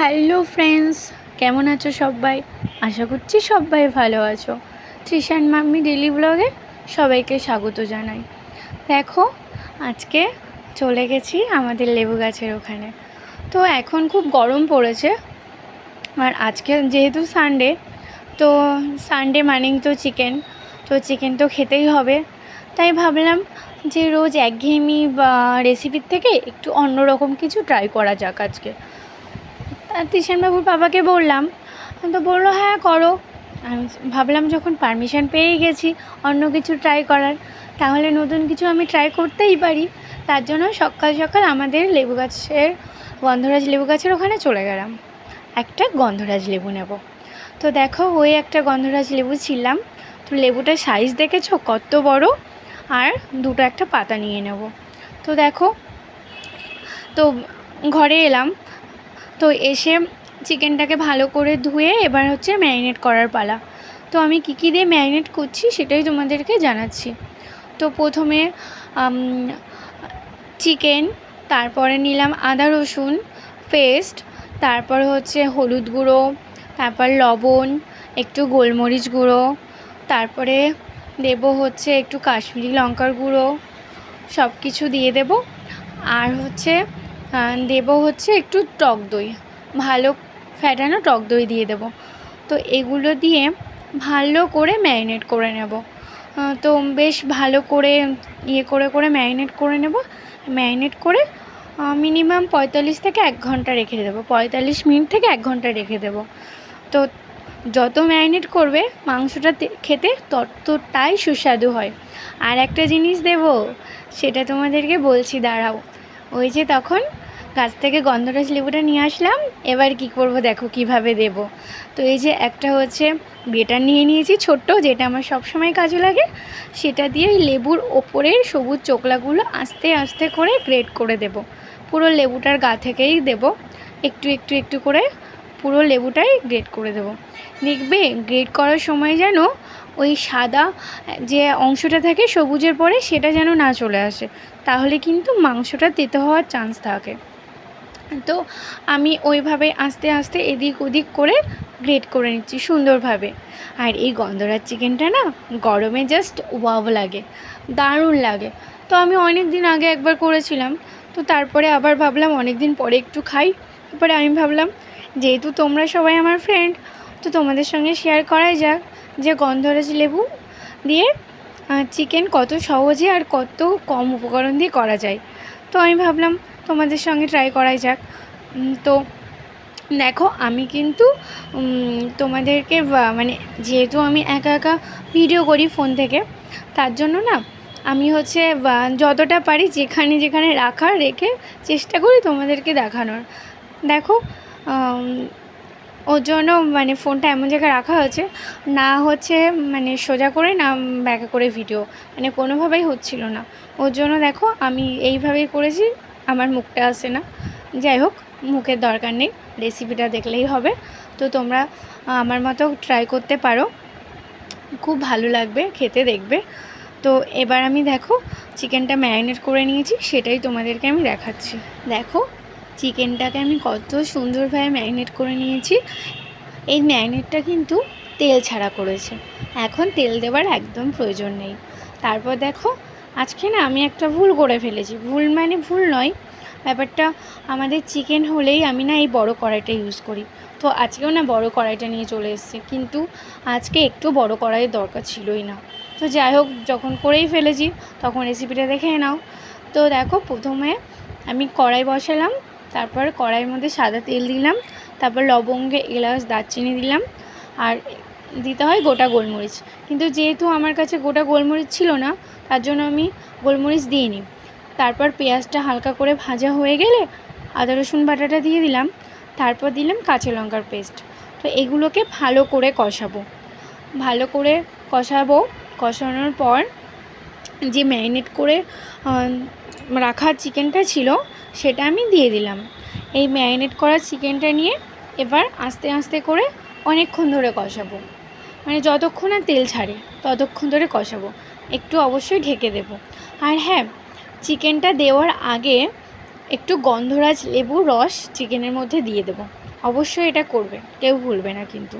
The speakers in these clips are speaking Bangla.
হ্যালো ফ্রেন্ডস, কেমন আছো সবাই? আশা করছি সবাই ভালো আছো। তৃষান মাম্মি ডেলি ব্লগে সবাইকে স্বাগত জানাই। দেখো, আজকে চলে গেছি আমাদের লেবু গাছের ওখানে। তো এখন খুব গরম পড়েছে, আর আজকে যেহেতু সানডে তো সানডে মানেই তো চিকেন তো চিকেন তো খেতেই হবে। তাই ভাবলাম যে রোজ একঘেয়েমি, বা রেসিপির থেকে একটু অন্যরকম কিছু ট্রাই করা যাক আজকে। তিশানবাবুর বাবাকে বললাম। তো বলল হ্যাঁ করো। আমি ভাবলাম, যখন পারমিশন পেয়ে গেছি, অন্য কিছু ট্রাই করার, তাহলে নতুন কিছু আমি ট্রাই করতেই পারি। তার জন্য সকাল সকাল আমাদের লেবু গাছের, গন্ধরাজ লেবু গাছের ওখানে চলে গেলাম। একটা গন্ধরাজ লেবু নেব। তো দেখো, ওই একটা গন্ধরাজ লেবু ছিলাম। তো লেবুটার সাইজ দেখেছ? কত বড়? আর দুটো একটা পাতা নিয়ে নেব। তো দেখো, তো ঘরে এলাম। তো এসে চিকেনটাকে ভালো করে ধুয়ে এবার হচ্ছে ম্যারিনেট করার পালা। তো আমি কী কী দিয়ে ম্যারিনেট করছি সেটাই তোমাদেরকে জানাচ্ছি। তো প্রথমে চিকেন, তারপরে নিলাম আদা রসুন পেস্ট, তারপর হচ্ছে হলুদ গুঁড়ো, তারপর লবণ, একটু গোলমরিচ গুঁড়ো, তারপরে দেব হচ্ছে একটু কাশ্মীরি লঙ্কার গুঁড়ো সব কিছু দিয়ে দেব। আর হচ্ছে দেব হচ্ছে একটু টক দই। ভালো ফ্যাটানো টক দই দিয়ে দেব। তো এগুলো দিয়ে ভালো করে ম্যারিনেট করে নেব। তো বেশ ভালো করে ইয়ে করে করে ম্যারিনেট করে নেব। ম্যারিনেট করে মিনিমাম পঁয়তাল্লিশ থেকে এক ঘণ্টা রেখে দেবো। পঁয়তাল্লিশ মিনিট থেকে এক ঘণ্টা রেখে দেবো। তো যত ম্যারিনেট করবে মাংসটা খেতে ততটাই সুস্বাদু হয়। আর একটা জিনিস দেব, সেটা তোমাদেরকে বলছি, দাঁড়াও। ওই যে তখন গাছ থেকে গন্ধরাজ লেবুটা নিয়ে আসলাম। এবার কি করব দেখো, কীভাবে দেব। তো এই যে একটা হচ্ছে বেটার নিয়ে নিয়েছি, ছোট্ট, যেটা আমার সব সময় কাজে লাগে। সেটা দিয়ে লেবুর ওপরের সবুজ চোকলাগুলো আস্তে আস্তে করে গ্রেট করে দেব। পুরো লেবুটার গা থেকেই দেব। একটু একটু একটু করে পুরো লেবুটাই গ্রেট করে দেব। দেখবে গ্রেট করার সময় যেন ওই সাদা যে অংশটা থাকে সবুজের পরে সেটা যেন না চলে আসে। তাহলে কিন্তু মাংসটা তেতে হওয়ার চান্স থাকে। তো আমি ওইভাবে আস্তে আস্তে এদিক ওদিক করে গ্রেট করে নিচ্ছি সুন্দরভাবে। আর এই গন্ধরাজ চিকেনটা না গরমে জাস্ট ওয়াও লাগে, দারুণ লাগে। তো আমি অনেক দিন আগে একবার করেছিলাম, তো তারপরে আবার ভাবলাম অনেক দিন পরে একটু খাই। তারপরে আমি ভাবলাম, যেহেতু তোমরা সবাই আমার ফ্রেন্ড তো তোমাদের সঙ্গে শেয়ার করাই যাক যে গন্ধরাজ লেবু দিয়ে চিকেন কত সহজে আর কত কম উপকরণ দিয়ে করা যায়। তো আমি ভাবলাম তোমাদের সঙ্গে ট্রাই করাই যাক। তো দেখো আমি কিন্তু তোমাদেরকে মানে যেহেতু আমি একা একা ভিডিও করি ফোন থেকে, তার জন্য না আমি হচ্ছে যতটা পারি যেখানে যেখানে রাখার রেখে চেষ্টা করি তোমাদেরকে দেখানোর। দেখো ওর জন্য মানে ফোনটা এমন জায়গায় রাখা হয়েছে, না হচ্ছে মানে সোজা করে না ব্যাকে করে ভিডিও মানে কোনোভাবেই হচ্ছিল না। ওর জন্য দেখো আমি এইভাবেই করেছি, আমার মুখটা আসে না। যাই হোক, মুখের দরকার নেই রেসিপিটা দেখলেই হবে। তো তোমরা আমার মতো ট্রাই করতে পারো। খুব ভালো লাগবে, খেতে দেখবে। তো এবার আমি দেখো চিকেনটা ম্যারিনেট করে নিয়েছি, সেটাই তোমাদেরকে আমি দেখাচ্ছি। দেখো চিকেনটাকে আমি কত সুন্দরভাবে ম্যারিনেট করে নিয়েছি। এই ম্যারিনেটটা কিন্তু তেল ছাড়া করেছে। এখন তেল দেওয়ার একদম প্রয়োজন নেই। তারপর দেখো, আজকে না আমি একটা ভুল করে ফেলেছি। ভুল মানে ভুল নয়, ব্যাপারটা আমাদের চিকেন হলেই আমি না এই বড় কড়াইটা ইউজ করি। তো আজকেও না বড় কড়াইটা নিয়ে চলে এসেছি। কিন্তু আজকে একটু বড় কড়াইয়ের দরকার ছিলই না। তো যাই হোক, যখন করেই ফেলেছি, তখন রেসিপিটা দেখে নাও। তো দেখো, প্রথমে আমি কড়াই বসালাম। তারপর কড়াইয়ের মধ্যে সাদা তেল দিলাম, তারপর লবঙ্গে এলাচ, দারচিনি দিলাম, আর দিতে হয় গোটা গোলমরিচ। কিন্তু যেহেতু আমার কাছে গোটা গোলমরিচ ছিল না, তার জন্য আমি গোলমরিচ দিইনি। তারপর পেঁয়াজটা হালকা করে ভাজা হয়ে গেলে আদা, রসুন বাটাটা দিয়ে দিলাম, তারপর দিলাম কাঁচা লঙ্কার পেস্ট। তো এগুলোকে ভালো করে কষাবো। ভালো করে কষাবো, কষানোর পর যে ম্যারিনেট করে রাখা চিকেনটা ছিল, সেটা আমি দিয়ে দিলাম। এই ম্যারিনেট করা চিকেনটা নিয়ে এবার আস্তে আস্তে করে অনেকক্ষণ ধরে কষাবো। মানে যতক্ষণ আর তেল ছাড়ে, ততক্ষণ ধরে কষাবো। একটু অবশ্যই ঢেকে দেবো। আর হ্যাঁ চিকেনটা দেওয়ার আগে একটু গন্ধরাজ লেবু রস চিকেনের মধ্যে দিয়ে দেবো। অবশ্যই এটা করবে, কেউ ভুলবে না কিন্তু।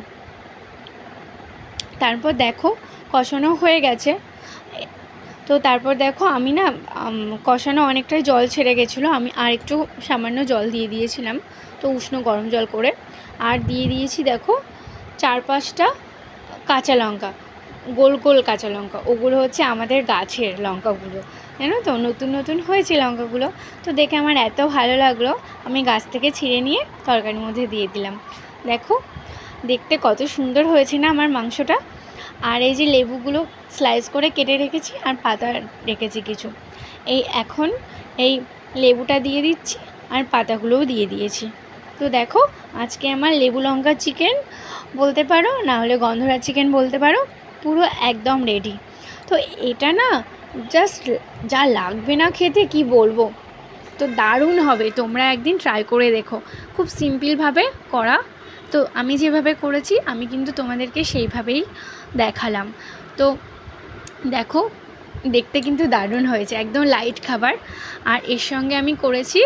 তারপর দেখো, কষানো হয়ে গেছে। তো তারপর দেখো আমি না কষানো অনেকটাই জল ছেড়ে গেছিল। আমি আর একটু সামান্য জল দিয়ে দিয়েছিলাম, তো উষ্ণ গরম জল করে। আর দিয়ে দিয়েছি দেখো চার পাঁচটা কাঁচা লঙ্কা, গোল গোল কাঁচা লঙ্কা। ওগুলো হচ্ছে আমাদের গাছের লঙ্কাগুলো, জানো তো? নতুন নতুন হয়েছে লঙ্কাগুলো। তো দেখে আমার এত ভালো লাগল, আমি গাছ থেকে ছিঁড়ে নিয়ে তরকারির মধ্যে দিয়ে দিলাম। দেখো, দেখতে কত সুন্দর হয়েছে না আমার মাংসটা। আর এই যে লেবুগুলো স্লাইস করে কেটে রেখেছি আর পাতা রেখেছি কিছু। এই এখন এই লেবুটা দিয়ে দিচ্ছি আর পাতাগুলোও দিয়ে দিয়েছি। তো দেখো, আজকে আমার লেবু লঙ্কা চিকেন বলতে পারো, না হলে গন্ধরা চিকেন বলতে পারো, পুরো একদম রেডি তো এটা না জাস্ট যা লাগবে না খেতে কি বলব? তো দারুণ হবে, তোমরা একদিন ট্রাই করে দেখো। খুব সিম্পলভাবে করা তো আমি যেভাবে করেছি, আমি কিন্তু তোমাদেরকে সেইভাবেই দেখালাম। তো দেখো, দেখতে কিন্তু দারুণ হয়েছে, একদম লাইট খাবার। আর এর সঙ্গে আমি করেছি,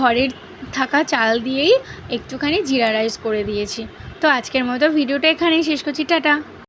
ঘরের থাকা চাল দিয়েই একটুখানি জিরা রাইস করে দিয়েছি। তো আজকের মতো ভিডিওটা এখানেই শেষ করছি, টাটা!